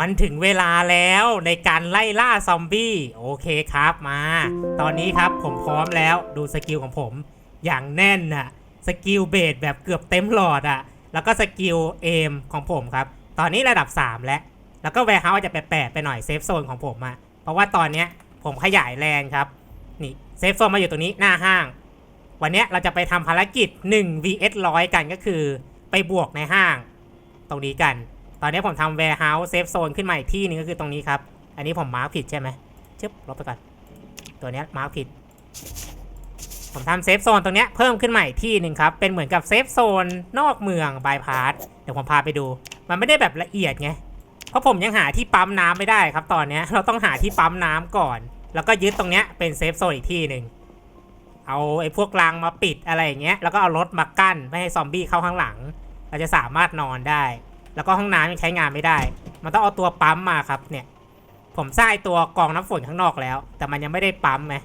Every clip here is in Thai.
มันถึงเวลาแล้วในการไล่ล่าซอมบี้โอเคครับมา ตอนนี้ครับผมพร้อมแล้วดูสกิลของผมอย่างแน่นนะสกิลเบสแบบเกือบเต็มหลอดอะแล้วก็สกิลเอมของผมครับ ตอนนี้ระดับ 3 แล้ว แล้วก็แวร์เฮาส์จะแปลกๆไปหน่อยเซฟโซนของผมอะเพราะว่าตอนเนี้ยผมขยายแลนครับนี่เซฟโซนมาอยู่ตรงนี้หน้าห้าง วันนี้เราจะไปทำภารกิจ1 vs 100 กันก็คือ ไปบวกในห้าง ตรงนี้กัน ตอนนี้ผมทำ warehouse safe zone ขึ้นมาอีกที่นึงก็คือตรงนี้ครับ อันนี้ผมมาร์กผิดใช่ไหมชึบลบไปก่อน ตัวนี้มาร์กผิด ผมทำเซฟโซนตรงนี้เพิ่มขึ้นมาอีกที่หนึ่งครับ เป็นเหมือนกับเซฟโซนนอกเมืองบายพาสเดี๋ยวผมพาไปดู มันไม่ได้แบบละเอียดไง เพราะผมยังหาที่ปั๊มน้ำไม่ได้ครับ ตอนนี้เราต้องหาที่ปั๊มน้ำก่อน แล้วก็ยึดตรงนี้เป็นเซฟโซนอีกที่หนึ่งเอาไอ้พวกรางมาปิดอะไรอย่างเงี้ย แล้วก็เอารถมากั้นไม่ให้ซอมบี้เข้าข้างหลัง เราจะสามารถนอนได้ แล้วก็ห้องน้ำยังใช้งานไม่ได้ มันต้องเอาตัวปั๊มมาครับเนี่ย ผมสร้างตัวกองน้ำฝนข้างนอกแล้ว แต่มันยังไม่ได้ปั๊มไง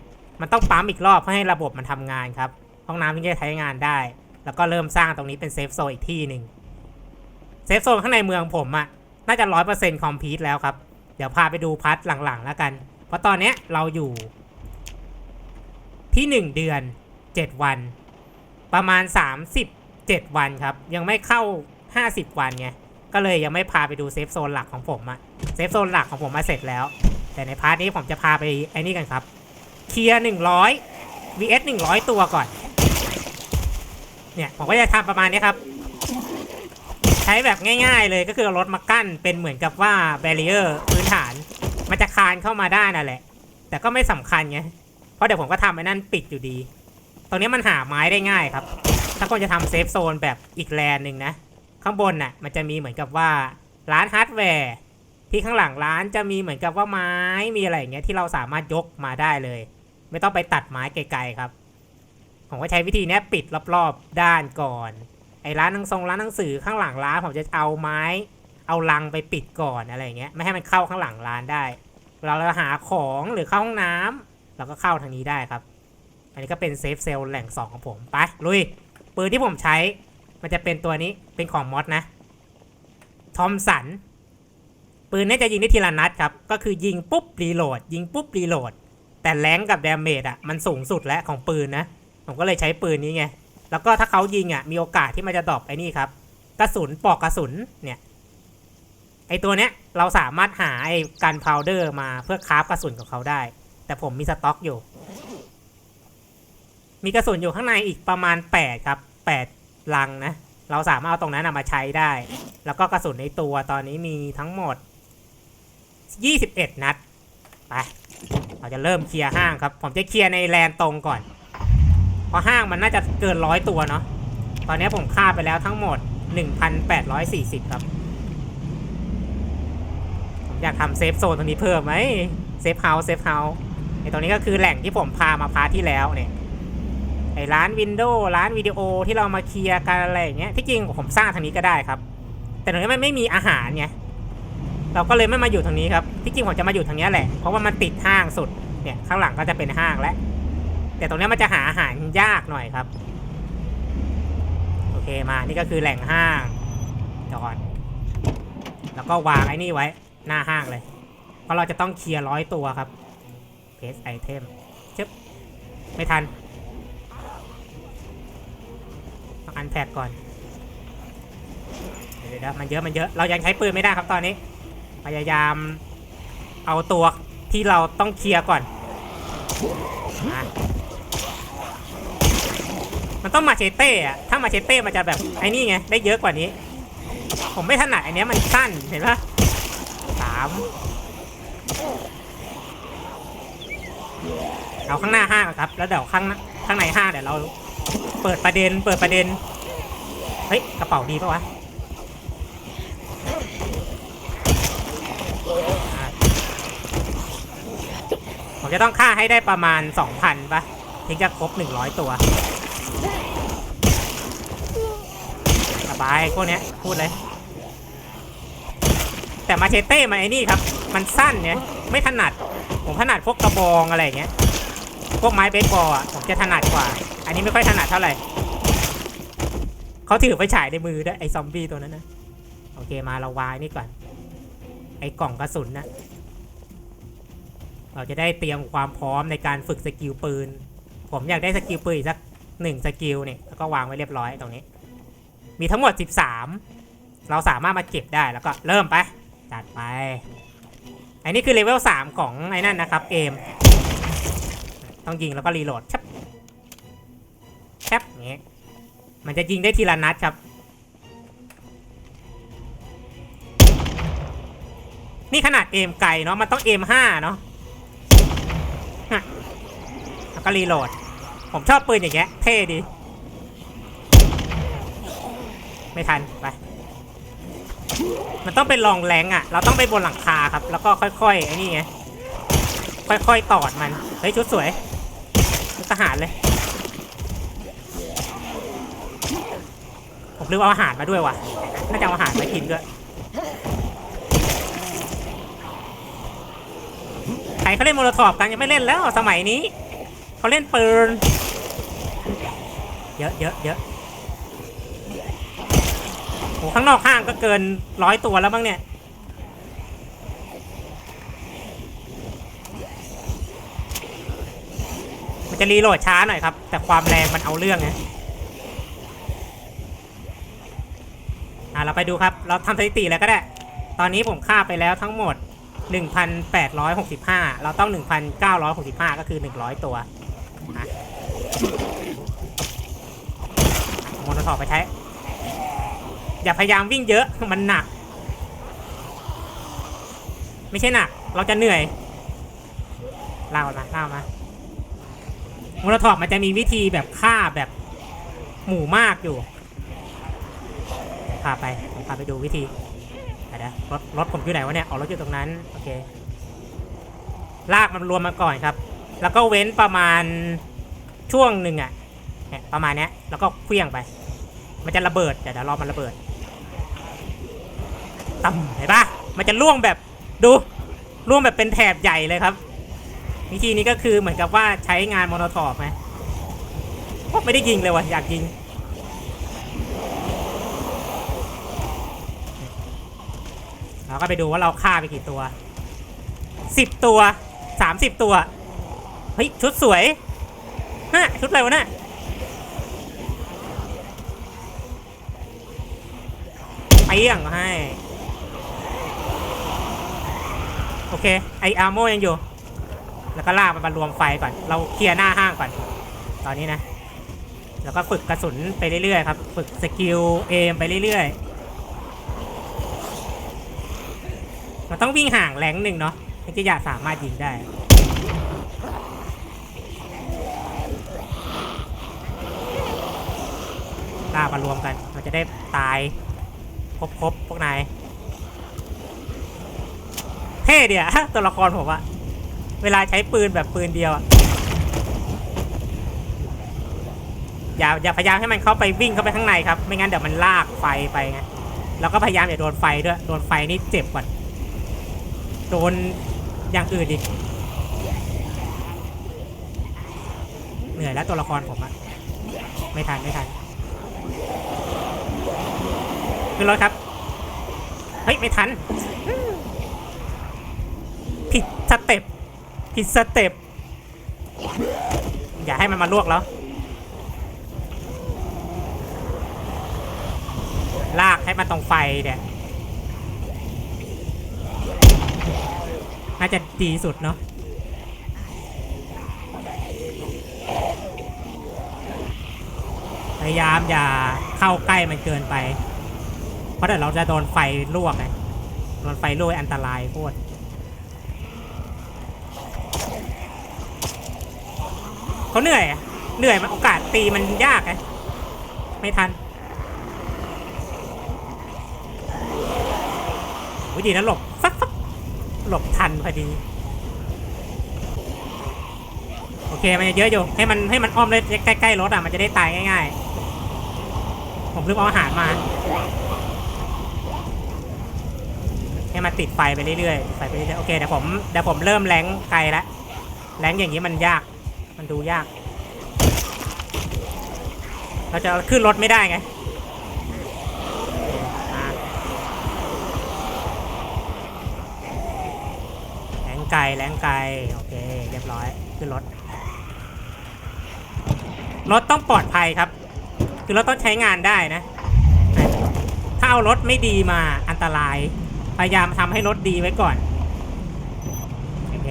มันต้องปั๊มอีกรอบเพื่อให้ระบบมันทำงานครับ ห้องน้ำถึงจะใช้งานได้ แล้วก็เริ่มสร้างตรงนี้เป็นเซฟโซนอีกที่หนึ่งเซฟโซนข้างในเมืองผมอะน่าจะร้อยเปอร์เซ็นต์คอมพลีทแล้วครับ เดี๋ยวพาไปดูพัทหลังๆ แล้วกัน เพราะตอนเนี้ยเราอยู่ ที่1เดือน7วัน ประมาณ37วันครับ ยังไม่เข้า50วันไง ก็เลยยังไม่พาไปดูเซฟโซนหลักของผมอะเซฟโซนหลักของผมมาเสร็จแล้ว แต่ในพาร์ทนี้ผมจะพาไปไอ้นี่กันครับ เคลียร์100 vs 100ตัวก่อน เนี่ยผมก็จะทำประมาณนี้ครับ ใช้แบบง่าย ๆ เลยก็คือรถมากั้นเป็นเหมือนกับว่าแบเรียร์พื้นฐาน มันจะคานเข้ามาได้นั่นแหละ แต่ก็ไม่สำคัญไง เพราะเดี๋ยวผมก็ทำไอ้นั่นปิดอยู่ดี ตรงนี้มันหาไม้ได้ง่ายครับ ถ้าคนจะทำเซฟโซนแบบอีกแลนหนึ่งนะ ข้างบนน่ะมันจะมีเหมือนกับว่าร้านฮาร์ดแวร์ที่ข้างหลังร้านจะมีเหมือนกับว่าไม้มีอะไรอย่างเงี้ยที่เราสามารถยกมาได้เลย ไม่ต้องไปตัดไม้ไกลๆครับ ผมก็ใช้วิธีนี้ปิดรอบๆด้านก่อน ไอ้ร้านหนังทรงร้านหนังสือข้างหลังร้านผมจะเอาไม้ เอาลังไปปิดก่อนอะไรเงี้ยไม่ให้มันเข้าข้างหลังร้านได้เวลาเราหาของหรือเข้าห้องน้ำเราก็เข้าทางนี้ได้ครับ อันนี้ก็เป็นเซฟเซลแหล่ง2ของผมไปลุยปืนที่ผมใช้ มันจะเป็นตัวนี้เป็นของมอสนะทอมสันปืนนี้จะยิงได้ทีละนัดครับ ก็คือยิงปุ๊บรีโหลด ยิงปุ๊บรีโหลด แต่แรงกับดาเมจอะมันสูงสุดแล้วของปืนนะ ผมก็เลยใช้ปืนนี้ไง แล้วก็ถ้าเขายิงอะมีโอกาสที่มันจะดรอปไอ้นี่ครับกระสุนปอกกระสุนเนี่ยไอตัวเนี้ยเราสามารถหาไอกันพาวเดอร์มาเพื่อคราฟกระสุนของเขาได้ แต่ผมมีสต็อกอยู่ มีกระสุนอยู่ข้างในอีกประมาณ 8 ครับ 8 ลังนะ เราสามารถเอาตรงนั้นนมาใช้ได้ แล้วก็กระสุนในตัวตอนนี้มีทั้งหมด 21 นัด ไป เราจะเริ่มเคลียร์ห้างครับ ผมจะเคลียร์ในแลนตรงก่อน เพราะห้างมันน่าจะเกินร้อยตัวเนาะ ตอนนี้ผมฆ่าไปแล้วทั้งหมด 1,840 ครับ ผมอยากทำเซฟโซนตรงนี้เพิ่มไหม เซฟเฮาส์เซฟเฮาส์ไอตรงนี้ก็คือแหล่งที่ผมพามาพาที่แล้วเนี่ย ไอ้ร้านวินโดว์ร้านวิดีโอที่เรามาเคลียร์กันอะไรอย่างเงี้ยที่จริงผมสร้างทางนี้ก็ได้ครับ แต่ตรงนี้มันไม่มีอาหารไงเราก็เลยไม่มาอยู่ทางนี้ครับที่จริงผมจะมาอยู่ทางนี้แหละเพราะว่ามันติดห้างสุดเนี่ยข้างหลังก็จะเป็นห้างแล้วแต่ตรงนี้มันจะหาอาหารยากหน่อยครับโอเคมานี่ก็คือแหล่งห้างจอดแล้วก็วางไอ้นี่ไว้หน้าห้างเลย เพราะเราจะต้องเคลียร์ร้อยตัวครับเพจไอเทมชึบไม่ทัน ต้ อันแท็กก่อนเดี๋ยวมันเยอะมันเยอะเรายังใช้ปืนไม่ได้ครับตอนนี้ พยายามเอาตัวที่เราต้องเคลียร์ก่อนมามันต้องมาเชเต้อะถ้ามาเชเต้มันจะแบบไอ้นี่ไงได้เยอะกว่านี้ ผมไม่ถนัดอันนี้มันสั้นเห็นปะสามเอาข้างหน้าห้าก่อนครับ แล้วเดี๋ยวข้างข้างในห้าเดี๋ยวเรา เปิดประเด็น เปิดประเด็น เฮ้ย กระเป๋าดีปะวะผมจะต้องฆ่าให้ได้ประมาณ 2,000ปะถึงจะครบ 100 ตัวสบายพวกเนี้ยพูดเลย แต่มาเชเต้มาไอ้นี่ครับ มันสั้นเนี่ยไม่ถนัด ผมถนัดพวกกระบองอะไรอย่างเงี้ย พวกไม้เบสบอลอะผมจะถนัดกว่า อันนี้ไม่ค่อยถนัดเท่าไหร่เขาถือไฟฉายในมือด้วยไอ้ซอมบี้ตัวนั้นนะโอเคมาเราวายนี่ก่อน ไอ้กล่องกระสุนนะเราจะได้เตรียมความพร้อมในการฝึกสกิลปืน ผมอยากได้สกิลปืนอีกสักหนึ่งสกิลเนี่ยแล้วก็วางไว้เรียบร้อยตรงนี้ มีทั้งหมด 13 เราสามารถมาเก็บได้แล้วก็เริ่มไป จัดไป อันนี้คือเลเวล3ของไอ้นั่นนะครับเกม ต้องยิงแล้วก็รีโหลดชับแคบอย่างงี้มันจะยิงได้ทีละนัดครับ นี่ขนาดเอมไกลเนาะมันต้องเอมห้าเนาะแล้วก็รีโหลด ผมชอบปืนอย่างเงี้ยเท่ดี ไม่ทันไปมันต้องเป็นลองแรงอะ่ะ เราต้องไปบนหลังคาครับ แล้วก็ค่อยๆไอ้นี่ไง ค่อยๆตอดมัน เฮ้ยชุดสวย ทหารเลย ผมลืมเอาอาหารมาด้วยว่ะ น่าจะเอาอาหารมากินด้วย ใครเขาเล่นโมโลทอปกันยังไม่เล่นแล้วสมัยนี้ เขาเล่นปืน เยอะเยอะเยอะโอ้ข้างนอกห้างก็เกินร้อยตัวแล้วบ้างเนี่ย มันจะรีโหลดช้าหน่อยครับ แต่ความแรงมันเอาเรื่องไงอะเราไปดูครับ เราทำสถิติแล้วก็ได้ ตอนนี้ผมฆ่าไปแล้วทั้งหมด 1,865 เราต้อง 1,965 ก็คือ 100 ตัวอะโมโนทอปไปใช้ อย่าพยายามวิ่งเยอะ มันหนัก ไม่ใช่หนัก เราจะเหนื่อยเล่ามาเล่ามา มโนทอปมันจะมีวิธีแบบฆ่าแบบหมู่มากอยู่พาไปผมพาไปดูวิธีเดี๋ยวรถรถผมอยู่ไหนวะเนี่ยอ๋อรถอยู่ตรงนั้นโอเคลากมันรวมมาก่อนครับ แล้วก็เว้นประมาณช่วงหนึ่งอะเนี่ยประมาณเนี้ยแล้วก็เคลี้ยงไป มันจะระเบิดเดี๋ยวเดี๋ยวรอมันระเบิดตั้มเห็นปะมันจะล่วงแบบดูล่วงแบบเป็นแถบใหญ่เลยครับ วิธีนี้ก็คือเหมือนกับว่าใช้งานโมโนทอปไหมโอ๊ะไม่ได้ยิงเลยวะอยากยิงเราก็ไปดูว่าเราฆ่าไปกี่ตัวสิบตัวสามสิบตัว เฮ้ย ชุดสวยฮะชุดอะไรวะเน่ะไปเยี่ยงให้ โอเค ไออาร์โมยังอยู่ แล้วก็ลากมันมารวมไฟก่อน เราเคลียร์หน้าห้างก่อน ตอนนี้นะ แล้วก็ฝึกกระสุนไปเรื่อยๆครับ ฝึกสกิลเอมไปเรื่อยๆมันต้องวิ่งห่างแรงหนึ่งเนาะถึงจะอยากสามารถยิงได้ลากมารวมกัน มันจะได้ตายครบครบพวกนายเท่เดียวตัวละครผมอะ เวลาใช้ปืนแบบปืนเดียวอย่าอย่าพยายามให้มันเข้าไปวิ่งเข้าไปข้างในครับ ไม่งั้นเดี๋ยวมันลากไฟไปไงแล้วก็พยายามอย่าโดนไฟด้วย โดนไฟนี่เจ็บกว่าโดนอย่างอื่นอีก เหนื่อยแล้วตัวละครผมอะไม่ทันไม่ทันขึ้นรถครับ เฮ้ย ไม่ทัน ผิดสเต็ป ผิดสเต็ปอย่าให้มันมาลวกแล้ว ลากให้มันตรงไฟเนี่ยน่าจะดีสุดเนาะพยายามอย่าเข้าใกล้มันเกินไป เพราะเดี๋ยวเราจะโดนไฟลวกไงโดนไฟลวกอันตรายโคตร เขาเหนื่อยอะเหนื่อยมันโอกาสตีมันยากไงไม่ทันวิธีนั้นหลบฟักฟักหลบทันพอดี โอเคมันจะเยอะอยู่ให้มันให้มันอ้อมเลยใกล้ๆรถอะมันจะได้ตายง่ายๆ ผมลืมเอาอาหารมา ให้มันติดไฟไปเรื่อยๆไฟไปเรื่อยๆโอเคเดี๋ยวผมเดี๋ยวผมเริ่มแรงไกลแล้วแรงอย่างนี้มันยาก มันดูยาก เราจะขึ้นรถไม่ได้ไงอ่าไกลแรงไกลโอเค เรียบร้อย ขึ้นรถ รถต้องปลอดภัยครับ คือเรถต้องใช้งานได้นะ ถ้าเอารถไม่ดีมาอันตราย พยายามทำให้รถดีไว้ก่อน โอเค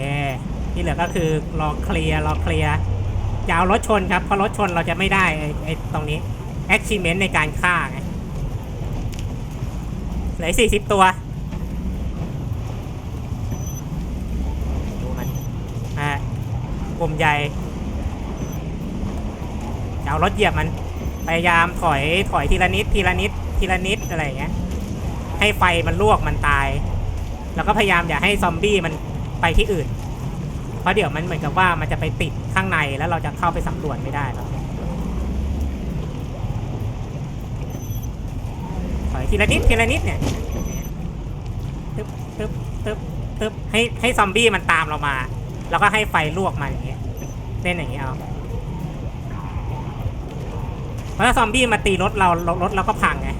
ที่เหลือก็คือรอเคลียร์รอเคลียร์อย่าเอารถชนครับเพราะรถชนเราจะไม่ได้ไอ้ไอ้ตรงนี้ achievement ในการฆ่าไงเหลือสี่สิบตัวดูมันอ่ากลุ่มใหญ่จะเอารถเหยียบมัน พยายามถอยถอยทีละนิดทีละนิดทีละนิดอะไรอย่างเงี้ย ให้ไฟมันลวกมันตาย แล้วก็พยายามอย่าให้ซอมบี้มันไปที่อื่น ราะเดี๋ยวมันเหมือนกับว่ามันจะไปติดข้างในแล้วเราจะเข้าไปสำรวจไม่ได้หรอกถอยทีละนิดทีละนิดเนี่ยตึ๊บตึ๊บตึ๊บตึ๊บให้ให้ซอมบี้มันตามเรามา แล้วก็ให้ไฟลวกมันอย่างเงี้ยเล่นอย่างเงี้ยเอาเพราะถ้าซอมบี้มาตีรถเรารถเราก็พังไง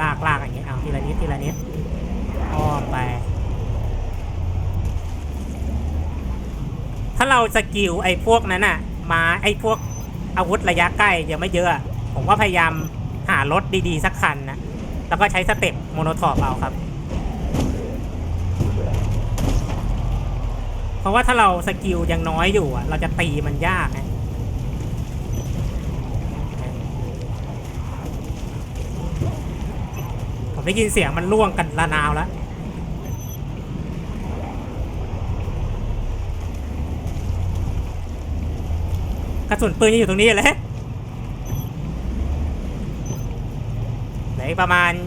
ลากลากอย่างเงี้ยเอาทีละนิดทีละนิดอ้อมไป ถ้าเราสกิลไอ้พวกนั้นอะมาไอ้พวกอาวุธระยะใกล้ยังไม่เยอะ ผมว่าพยายามหารถดีๆ สักคันนะ แล้วก็ใช้สเต็ปโมโนทอปเอาครับ เพราะว่าถ้าเราสกิลยังน้อยอยู่อะเราจะตีมันยากนะผมได้ยินเสียงมันล่วงกันระนาวแล้ว กระสุนปืนยังอยู่ตรงนี้เลยเหลือประมาณ30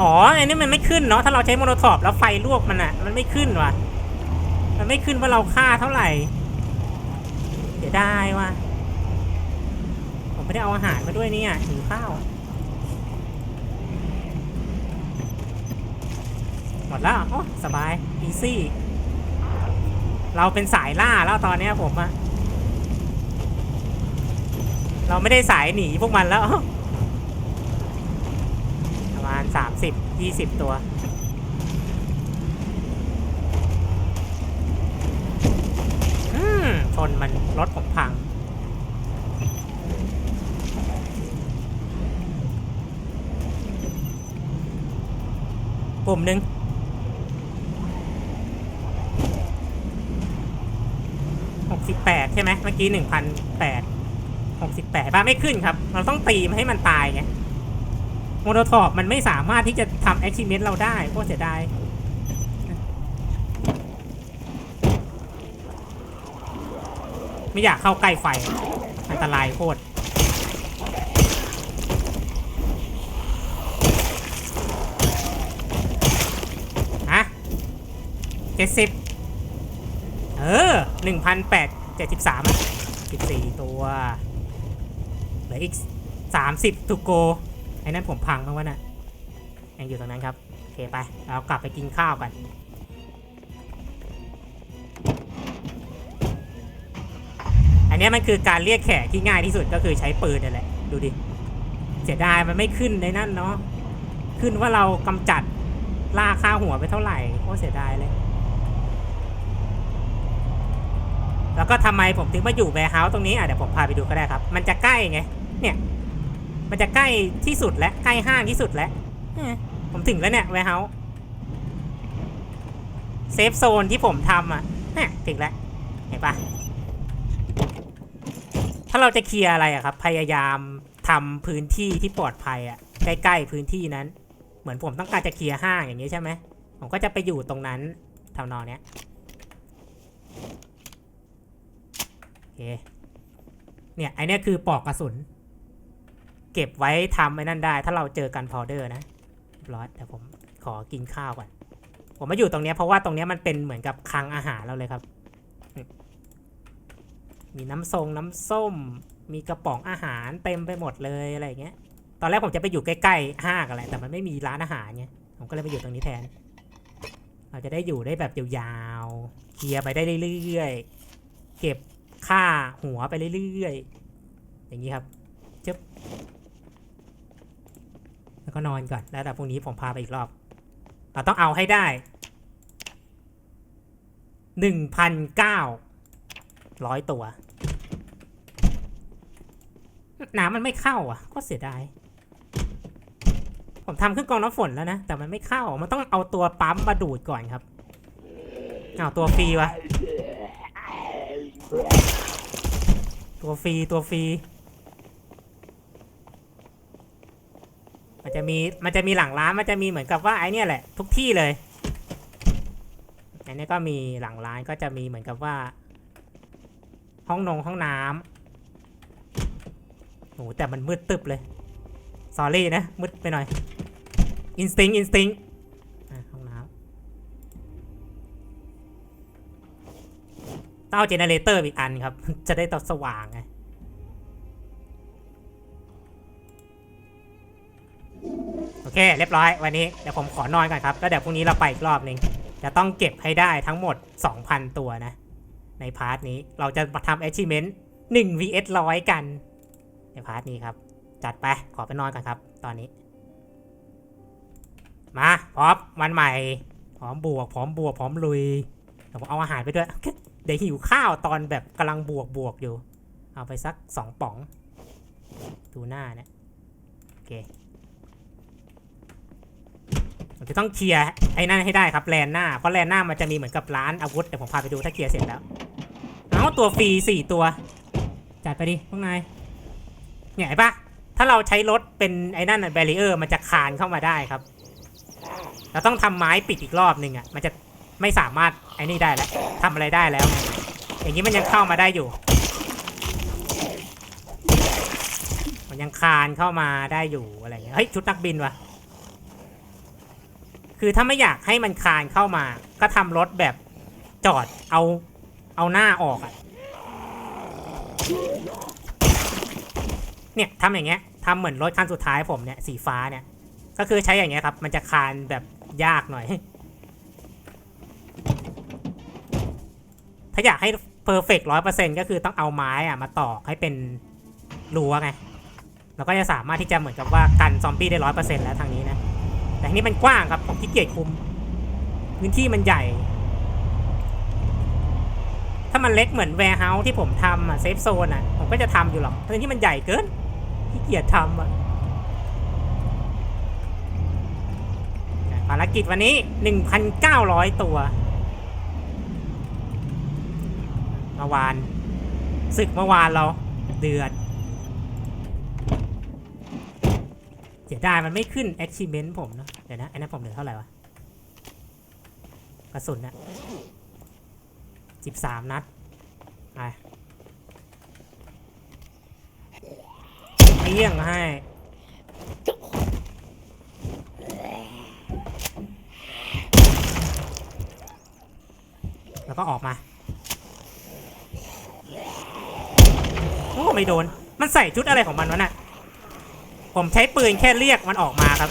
อ๋ออันนี้มันไม่ขึ้นเนาะถ้าเราใช้โมโนทอปแล้วไฟลวกมันอะมันไม่ขึ้นว่ะ มันไม่ขึ้นว่าเราฆ่าเท่าไหร่เดี๋ยวได้ว่ะผมไม่ได้เอาอาหารมาด้วยเนี่ยหิวข้าว หมดแล้วโอ้สบายอีซี่เราเป็นสายล่าแล้วตอนนี้ผมอะเราไม่ได้สายหนีพวกมันแล้ว ประมาณสามสิบยี่สิบตัว อืมชนมันรถผมพังปุ่มหนึ่ง หกสิบแปดใช่ไหมเมื่อกี้หนึ่งพันแปดหกสิบแปดบ้าไม่ขึ้นครับ เราต้องตีมันให้มันตายไงโมโนทอปมันไม่สามารถที่จะทำ a อ h ิเมนต์เราได้โคตรเสียดายไม่อยากเข้าใกล้ไฟ อันตรายโคตรฮะเจ็ดสิบเออหนึ่งพันแปด เจ็ดสิบสามสิบสี่ตัวเหลืออีกสามสิบทูโกไอ้นั่นผมพังแล้ววะน่ะยังอยู่ตรงนั้นครับ โอเคไป เรากลับไปกินข้าวกันอันนี้มันคือการเรียกแขกที่ง่ายที่สุดก็คือใช้ปืนนั่นแหละ ดูดิ เสียดายมันไม่ขึ้นในนั่นเนาะขึ้นว่าเรากำจัดล่าค่าหัวไปเท่าไหร่โคตรเสียดายเลย แล้วก็ทำไมผมถึงมาอยู่แวร์เฮาส์ตรงนี้อะเดี๋ยวผมพาไปดูก็ได้ครับ มันจะใกล้ไง เนี่ย มันจะใกล้ที่สุดแล้วใกล้ห้างที่สุดแล้วผมถึงแล้วเนี่ยแวร์เฮาส์เซฟโซนที่ผมทำอะเนี่ยถึงแล้ว เห็นปะถ้าเราจะเคลียร์อะไรอะครับ พยายามทำพื้นที่ที่ปลอดภัยอะใกล้ๆพื้นที่นั้น เหมือนผมต้องการจะเคลียร์ห้างอย่างนี้ใช่ไหมผมก็จะไปอยู่ตรงนั้นทำนองเนี้ย เคเนี่ยไอเนี้ยคือปอกกระสุน เก็บไว้ทำไอ้นั่นได้ ถ้าเราเจอกันพาวเดอร์นะรียบร้อยแต่ผมขอกินข้าวก่อนผมมาอยู่ตรงเนี้ยเพราะว่าตรงเนี้ยมันเป็นเหมือนกับคลังอาหารเราเลยครับ มีน้ำทรงน้ำส้ม มีกระป๋องอาหารเต็มไปหมดเลยอะไรเงี้ย ตอนแรกผมจะไปอยู่ใกล้ๆห้างอะไรแต่มันไม่มีร้านอาหารไงผมก็เลยไปอยู่ตรงนี้แทน เราจะได้อยู่ได้แบบยาวๆ เคลียร์ไปได้เรื่อยๆ เก็บ ค่าหัวไปเรื่อยๆ อย่างนี้ครับจึ๊บแล้วก็นอนก่อน แล้วแต่พรุ่งนี้ผมพาไปอีกรอบเราต้องเอาให้ได้หนึ่งพันเก้าร้อยตัว น้ำมันไม่เข้าอะ ก็เสียดาย ผมทำเครื่องกรองน้ำฝนแล้วนะ แต่มันไม่เข้า มันต้องเอาตัวปั๊มมาดูดก่อนครับ เอาตัวฟรีวะ ตัวฟรีตัวฟรีมันจะมีมันจะมีหลังร้านมันจะมีเหมือนกับว่าไอเนี่ยแหละทุกที่เลยอันนี้ก็มีหลังร้านก็จะมีเหมือนกับว่า ห้องนงห้องน้ำโหแต่มันมืดตึบเลย สอรี่นะมืดไปหน่อยอินสติ้งอินสติ้ง ต้องเอาเจเนเรเตอร์อีกอันครับ จะได้ตัดสว่างไงโอเค เรียบร้อยวันนี้เดี๋ยวผมขอนอนก่อนครับ แล้วเดี๋ยวพรุ่งนี้เราไปอีกรอบหนึ่งจะต้องเก็บให้ได้ทั้งหมด 2,000 ตัวนะ ในพาร์ทนี้เราจะมาทำ achievement 1 vs ร้อยกัน ในพาร์ทนี้ครับ จัดไปขอไปนอนก่อนครับ ตอนนี้ มาพร้อมวันใหม่พร้อมบวกพร้อมบวกพร้อมลุยเดี๋ยวผมเอาอาหารไปด้วย เดี๋ยวหิวข้าวตอนแบบกำลังบวกบวกอยู่ เอาไปสักสองป๋องดูหน้าเนี่ยโอเคผมจะต้องเคลียร์ไอ้นั่นให้ได้ครับแลนหน้า เพราะแลนหน้ามันจะมีเหมือนกับร้านอาวุธเดี๋ยวผมพาไปดูถ้าเคลียร์เสร็จแล้ว เอาตัวฟรีสี่ตัว จัดไปดิพวกนายเนี่ยเห็นปะถ้าเราใช้รถเป็นไอ้นั่นแบรีเออร์มันจะคานเข้ามาได้ครับ เราต้องทำไม้ปิดอีกรอบหนึ่งอะ มันจะ ไม่สามารถไอ้นี่ได้แล้วทำอะไรได้แล้วไงอย่างนี้มันยังเข้ามาได้อยู่ มันยังคานเข้ามาได้อยู่อะไรอย่างเงี้ยเฮ้ยชุดนักบินวะคือถ้าไม่อยากให้มันคานเข้ามา ก็ทำรถแบบจอดเอาเอาหน้าออกอะเนี่ยทำอย่างเงี้ยทำเหมือนรถคันสุดท้ายผมเนี่ยสีฟ้าเนี่ย ก็คือใช้อย่างเงี้ยครับ มันจะคานแบบยากหน่อย ถ้าอยากให้เพอร์เฟกต์ร้อยเปอร์เซ็นต์ก็คือต้องเอาไม้อะมาตอกให้เป็นรั้วไงเราก็จะสามารถที่จะเหมือนกับว่ากันซอมบี้ได้ร้อยเปอร์เซ็นต์แล้วทางนี้นะ แต่ทีนี้มันกว้างครับผมขี้เกียจคุม พื้นที่มันใหญ่ ถ้ามันเล็กเหมือนแวร์เฮาส์ที่ผมทำอะเซฟโซนอะผมก็จะทำอยู่หรอกแต่ที่มันใหญ่เกินขี้เกียจทำอะภารกิจวันนี้ 1,900 ตัวเมื่อวานศึกเมื่อวานเราเดือดเสียดายมันไม่ขึ้น achievement ผมเนอะเดี๋ยวนะไอ้นั่นผมเหลือเท่าไหร่วะ กระสุนนะสิบสามนัดไปเลี้ยงให้แล้วก็ออกมา โอ้ไม่โดน มันใส่ชุดอะไรของมันวะน่ะ ผมใช้ปืนแค่เรียกมันออกมาครับ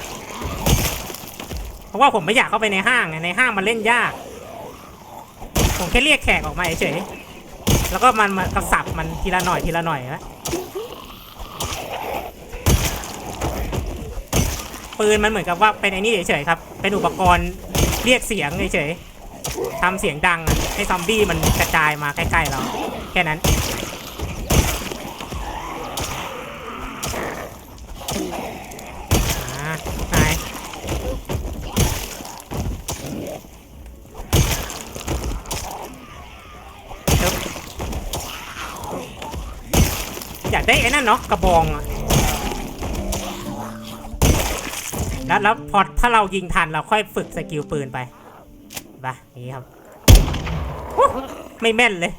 เพราะว่าผมไม่อยากเข้าไปในห้างไงในห้างมันเล่นยาก ผมแค่เรียกแขกออกมาเฉยๆแล้วก็มันมากระสับมันทีละหน่อยทีละหน่อยนะปืนมันเหมือนกับว่าเป็นไอ้นี่เฉยๆครับ เป็นอุปกรณ์เรียกเสียงเฉยๆทำเสียงดังอะ ให้ซอมบี้มันกระจายมาใกล้ๆเรา แค่นั้นอ่ายอยากได้ไอ้นั่นเนาะกระบองอะแล้วแล้วพอถ้าเรายิงทันเราค่อยฝึกสกิลปืนไป ไปนี้ครับ ไม่แม่นเลย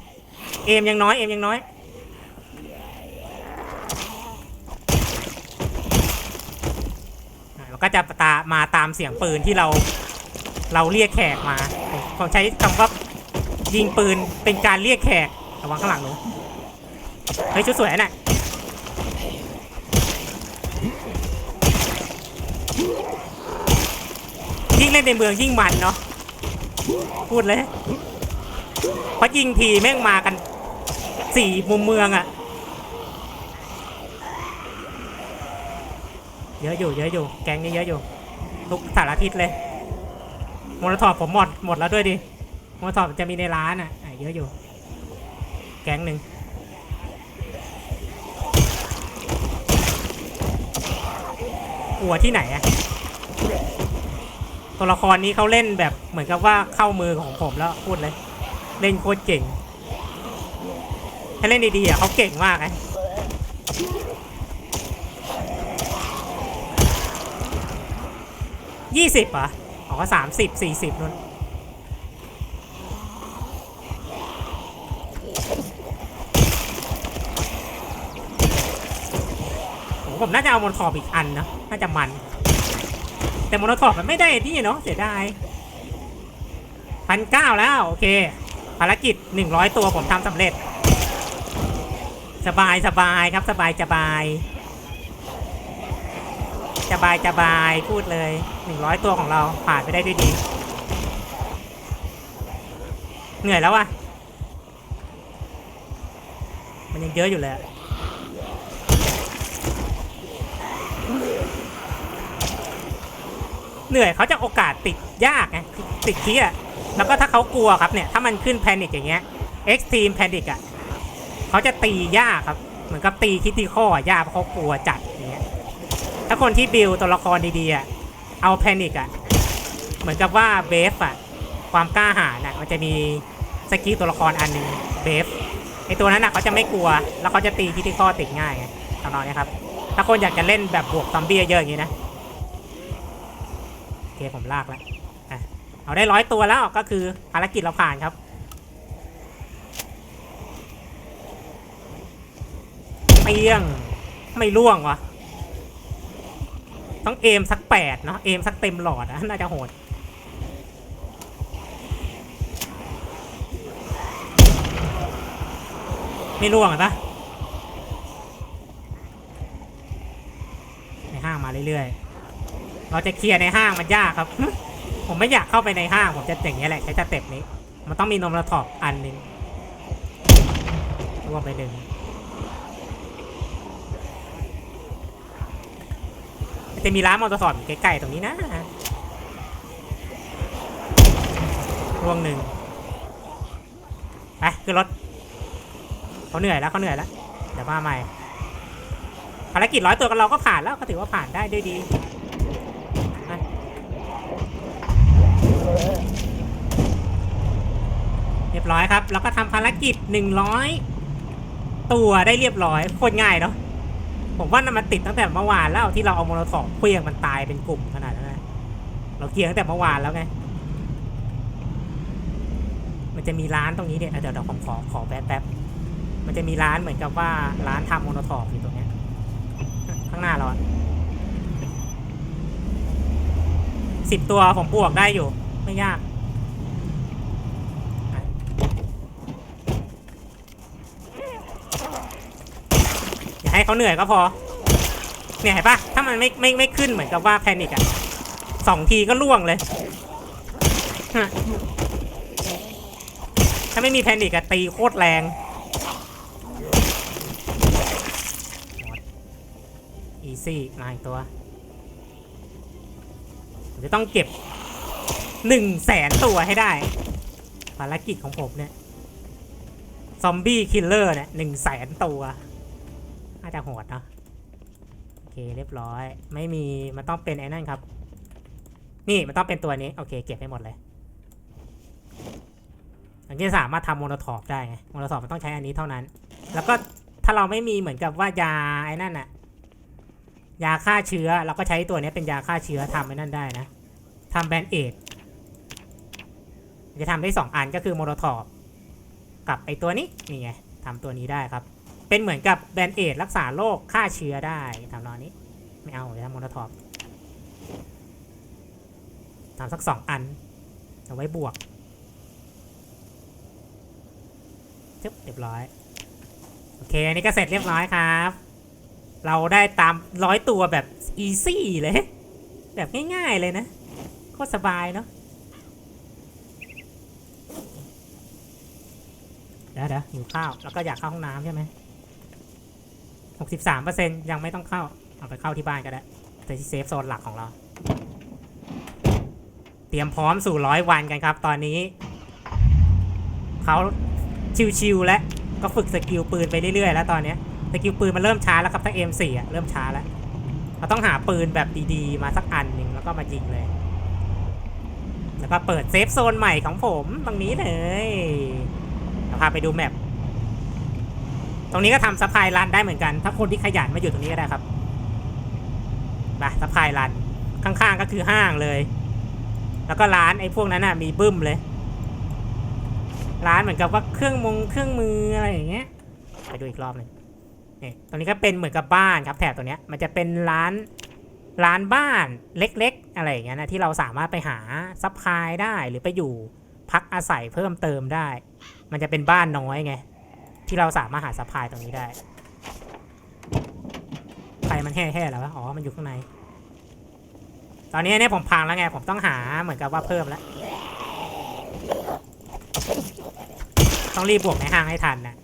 เอมยังน้อย เอมยังน้อยมันก็จะตามาตามเสียงปืนที่เรา เราเรียกแขกมาผมผมใช้คำว่ายิงปืนเป็นการเรียกแขกระวังข้างหลังหนูเฮ้ยชุดสวยน่ะยิ่งเล่นในเมืองยิ่งมันเนาะพูดเลย เพราะยิงทีแม่งมากันสี่มุมเมืองอะเยอะอยู่เยอะอยู่ แก๊งนี้เยอะอยู่ ทุกสารทิศเลยมโนทอปผมหมดหมดแล้วด้วยดิมโนทอปจะมีในร้านอะเยอะอยู่ แก๊งหนึ่งกลัวที่ไหนอะตัวละครนี้เขาเล่นแบบเหมือนกับว่าเข้ามือของผมแล้วพูดเลย เล่นโคตรเก่ง ถ้าเล่นดีๆอะเขาเก่งมากไงยี่สิบอะอ๋อสามสิบสี่สิบนู่นผมน่าจะเอามโนทอปอีกอันนะน่าจะมัน แต่มโนทอปมันไม่ได้ที่เนาะเสียดายพันเก้าแล้ว โอเค ภารกิจ 100 ตัวผมทำสำเร็จ สบายสบายครับสบายสบายสบายสบายพูดเลย 100 ตัวของเราผ่านไปได้ด้วยดี เหนื่อยแล้ววะมันยังเยอะอยู่เลยเหนื่อยเขาจะโอกาสติดยากไงติดเที่ย แล้วก็ถ้าเขากลัวครับเนี่ย ถ้ามันขึ้นแพนิคอย่างเงี้ย extreme panic อะเขาจะตียากครับ เหมือนกับตีคิตีข้อยากเพราะเขากลัวจัดอย่างเงี้ยถ้าคนที่บิวตัวละครดีๆอะเอาแพนิคอะเหมือนกับว่าเบฟอะความกล้าหาญอะมันจะมีสกิลตัวละครอันหนึ่งเบฟไอตัวนั้นอะเขาจะไม่กลัว แล้วเขาจะตีคิตีข้อติดง่ายไงทำนนี้ครับถ้าคนอยากจะเล่นแบบบวกซอมบี้เยอะๆอย่างงี้นะโอเคผมลากแล้ว เอาได้ร้อยตัวแล้วก็คือภารกิจเราผ่านครับ เปียงไม่ล่วงวะต้องเอมสักแปดเนาะเอมสักเต็มหลอดอะน่าจะโหดไม่ล่วงเห็นปะในห้างมาเรื่อยๆ เราจะเคลียร์ในห้างมันยากครับ ผมไม่อยากเข้าไปในห้าง ผมจะอย่างนี้ยแหละใช้สเต็ปนี้ มันต้องมีนมระถอบอันหนึ่งร่วงไปหนึ่งจะมีร้านมอเตอร์สอดอยู่ใกล้ๆตรงนี้นะร่วงหนึ่งไปขึ้นรถเขาเหนื่อยแล้วเขาเหนื่อยแล้วเดี๋ยวมาใหม่ภารกิจร้อยตัวกันเราก็ผ่านแล้วก็ถือว่าผ่านได้ด้วยดี เรียบร้อยครับ แล้วก็ทำภารกิจหนึ่งร้อยตัวได้เรียบร้อยโคตรง่ายเนาะผมว่ามันติดตั้งแต่เมื่อวานแล้วที่เราเอาโมโนทอปเคลี้ยงมันตายเป็นกลุ่มขนาดนั้นนะเราเคลียร์ตั้งแต่เมื่อวานแล้วไง มันจะมีร้านตรงนี้เนี่ยเดี๋ยวเดี๋ยวผมขอขอแป๊บแป๊บมันจะมีร้านเหมือนกับว่าร้านทำโมโนทอปอยู่ตรงนี้ข้างหน้าเราสิบตัวผมบวกได้อยู่ ไม่ยากอย่าให้เขาเหนื่อยก็พอ เนี่ยเห็นปะถ้ามันไม่ไม่ไม่ขึ้นเหมือนกับว่าแพนิคอะสองทีก็ล่วงเลยถ้าไม่มีแพนิคอะตีโคตรแรงอีซี่มาอีกตัวจะต้องเก็บ หนึ่งแสนตัวให้ได้ ภารกิจของผมเนี่ย ซอมบี้คิลเลอร์เนี่ยหนึ่งแสนตัวน่าจะโหดเนอะโอเคเรียบร้อย ไม่มี มันต้องเป็นไอ้นั่นครับ นี่มันต้องเป็นตัวนี้ โอเค เก็บให้หมดเลยอันนี้สามารถทำโมโนทอปได้ไงโมโนทอปมันต้องใช้อันนี้เท่านั้น แล้วก็ถ้าเราไม่มีเหมือนกับว่ายาไอ้นั่นอะยาฆ่าเชื้อเราก็ใช้ตัวนี้เป็นยาฆ่าเชื้อทำไอ้นั่นได้นะทำแบนเอด จะทำได้สองอันก็คือโมโนทอปกับไอตัวนี้นี่ไงทำตัวนี้ได้ครับ เป็นเหมือนกับแบนเอดรักษาโรคฆ่าเชื้อได้ทำนองนี้ ไม่เอาจะทำโมโนทอปทำสักสองอัน เอาไว้บวกจึ๊บเรียบร้อย โอเค อันนี้ก็เสร็จเรียบร้อยครับ เราได้ตามร้อยตัวแบบอีซี่เลย แบบง่ายๆเลยนะ โคตรสบายเนาะ เดี๋ยวหิวข้าว แล้วก็อยากเข้าห้องน้ำใช่ไหมหกสิบสามเปอร์เซ็นยังไม่ต้องเข้า เอาไปเข้าที่บ้านก็ได้ที่เซฟโซนหลักของเรา เตรียมพร้อมสู่ร้อยวันกันครับ ตอนนี้ เขาชิวๆและก็ฝึกสกิลปืนไปเรื่อยๆแล้วตอนนี้สกิลปืนมันเริ่มช้าแล้วครับทั้ง M4 อะเริ่มช้าแล้ว เราต้องหาปืนแบบดีๆ มาสักอันหนึ่งแล้วก็มายิงเลย แล้วก็เปิดเซฟโซนใหม่ของผมตรงนี้เลย พาไปดูแมปตรงนี้ก็ทำซัพพลายรันได้เหมือนกัน ถ้าคนที่ขยันมาอยู่ตรงนี้ก็ได้ครับมาซัพพลายรันข้างๆก็คือห้างเลย แล้วก็ร้านไอ้พวกนั้นน่ะมีบึ้มเลย ร้านเหมือนกับว่าเครื่องมงเครื่องมืออะไรอย่างเงี้ย ไปดูอีกรอบหนึ่งนี่ตรงนี้ก็เป็นเหมือนกับบ้านครับ แถบตรงเนี้ยมันจะเป็นร้านร้านบ้านเล็ก ๆ อะไรอย่างเงี้ยนะที่เราสามารถไปหาซัพพลายได้หรือไปอยู่พักอาศัยเพิ่มเติมได้ มันจะเป็นบ้านน้อยไง ที่เราสามารถหาซัพายตรงนี้ได้ไฟมันแห่ๆแล้ววะอ๋อ มันอยู่ข้างใน ตอนนี้เนี่ยผมพังแล้วไง ผมต้องหาเหมือนกับว่าเพิ่มแล้ว ต้องรีบบวกในห้างให้ทันนะ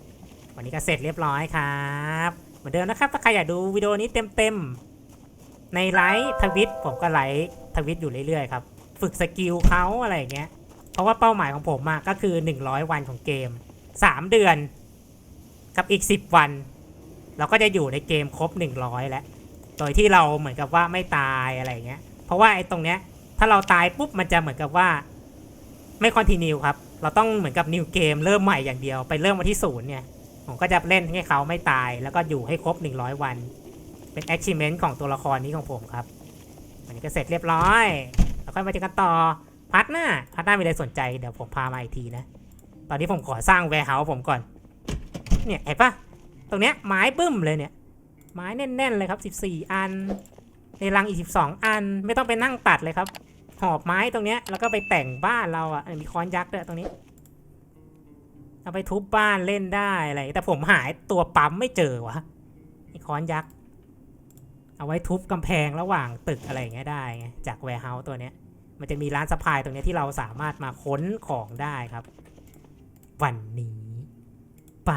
วันนี้ก็เสร็จเรียบร้อยครับ เหมือนเดิมนะครับ ถ้าใครอยากดูวิดีโอนี้เต็มๆ ในไลฟ์ทวิตผมก็ไลฟ์ทวิตอยู่เรื่อยๆครับ ฝึกสกิลเขาอะไรอย่างเงี้ย เพราะว่าเป้าหมายของผมอะก็คือ 100 วันของเกม 3 เดือน กับอีก 10 วัน เราก็จะอยู่ในเกมครบ 100 แล้ว โดยที่เราเหมือนกับว่าไม่ตายอะไรเงี้ย เพราะว่าไอ้ตรงเนี้ย ถ้าเราตายปุ๊บมันจะเหมือนกับว่า ไม่คอนติเนียครับ เราต้องเหมือนกับนิวเกมเริ่มใหม่อย่างเดียวไปเริ่มวันที่ศูนย์เนี่ยผมก็จะเล่นให้เขาไม่ตายแล้วก็อยู่ให้ครบ 100 วัน เป็น achievement ของตัวละครนี้ของผมครับวันนี้ก็เสร็จเรียบร้อย แล้วค่อยมาเจอกันต่อ พัดหน้าพัดหน้ามีอะไรสนใจเดี๋ยวผมพามาอีกทีนะ ตอนนี้ผมขอสร้าง warehouse ผมก่อน เนี่ยเห็นปะตรงเนี้ยไม้บึ้มเลยเนี่ย ไม้แน่นๆเลยครับ 14 อัน ในรังอีก 12 อัน ไม่ต้องไปนั่งตัดเลยครับ หอบไม้ตรงเนี้ยแล้วก็ไปแต่งบ้านเราอะ มีค้อนยักษ์ด้วยตรงนี้ เอาไปทุบบ้านเล่นได้อะไร แต่ผมหายตัวปั๊มไม่เจอวะไอ้ค้อนยักษ์ เอาไว้ทุบกำแพงระหว่างตึกอะไรอย่างเงี้ยได้ไงจากแวร์เฮาส์ตัวเนี้ย มันจะมีร้านสะพายตรงนี้ที่เราสามารถมาค้นของได้ครับ วันนี้ไป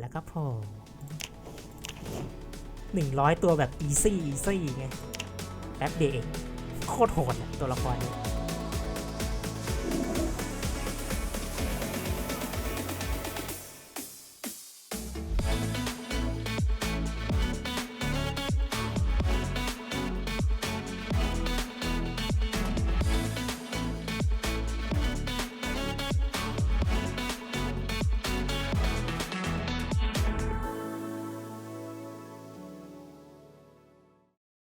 แล้วก็พอหนึ่งร้อยตัวแบบอีซี่อีซี่ไงแป๊บเดียวเองโคตรโหดอะตัวละครนี้